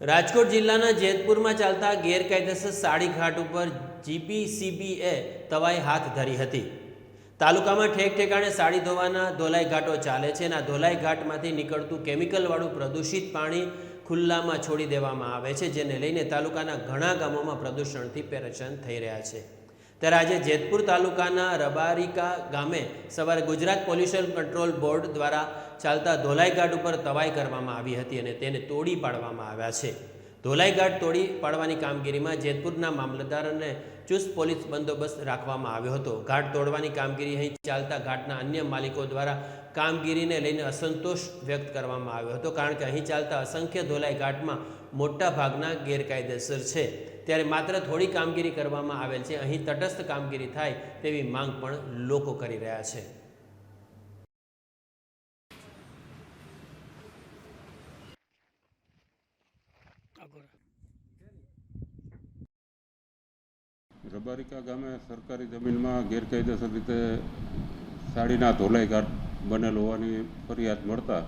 રાજકોટ જિલ્લાના જેતપુરમાં ચાલતા ગેરકાયદેસર સાડી ઘાટ ઉપર જીપીસીબીએ તવાઈ હાથ ધરી હતી. તાલુકામાં ઠેક ઠેકાણે સાડી ધોવાના ધોલાઈ ઘાટો ચાલે છે અને આ ધોલાઈ ઘાટમાંથી નીકળતું કેમિકલવાળું પ્રદૂષિત પાણી ખુલ્લામાં છોડી દેવામાં આવે છે, જેને લઈને તાલુકાના ઘણા ગામોમાં પ્રદૂષણથી પરેશાન થઈ રહ્યા છે. ત્યારે આજે જેતપુર તાલુકાના રબારિકા ગામે સવારે ગુજરાત પોલ્યુશન કંટ્રોલ બોર્ડ દ્વારા ચાલતા ધોલાઈ ઘાટ ઉપર તવાઈ કરવામાં આવી હતી અને તેને તોડી પાડવામાં આવ્યા છે. ધોલાઈ ઘાટ તોડી પાડવાની કામગીરીમાં જેતપુરના મામલતદાર અને ચુસ્ત પોલીસ બંદોબસ્ત રાખવામાં આવ્યો હતો. ઘાટ તોડવાની કામગીરી અહીં ચાલતા ઘાટના અન્ય માલિકો દ્વારા કામગીરીને લઈને અસંતોષ વ્યક્ત કરવામાં આવ્યો હતો, કારણ કે અહીં ચાલતા અસંખ્ય ધોલાઈ ઘાટમાં મોટા ભાગના ગેરકાયદેસર છે. ત્યારે માત્ર થોડી કામગીરી કરવામાં આવેલ છે, અહીં તટસ્થ કામગીરી થાય તેવી માંગ પણ લોકો કરી રહ્યા છે. રબારિકા ગામે સરકારી જમીનમાં ગેરકાયદેસર રીતે સાડીના ધોલાઈ ઘાટ બનેલ હોવાની ફરિયાદ મળતા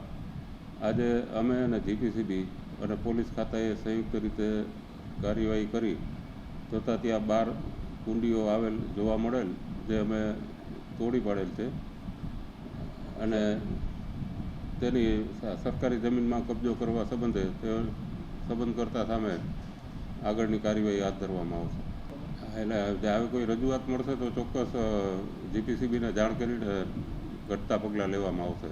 આજે અમે અને જીપીસીબી અને પોલીસ ખાતાએ સંયુક્ત રીતે કાર્યવાહી કરી જોતાં ત્યાં બાર કુંડીઓ આવેલ જોવા મળેલ જે અમે તોડી પાડેલ છે અને તેની સરકારી જમીનમાં કબજો કરવા સંબંધે તે સંબંધકર્તા સામે આગળની કાર્યવાહી હાથ ધરવામાં આવશે. એટલે જ્યારે કોઈ રજૂઆત મળશે તો ચોક્કસ જીપીસીબીને જાણ કરીને ઘટતા પગલાં લેવામાં આવશે.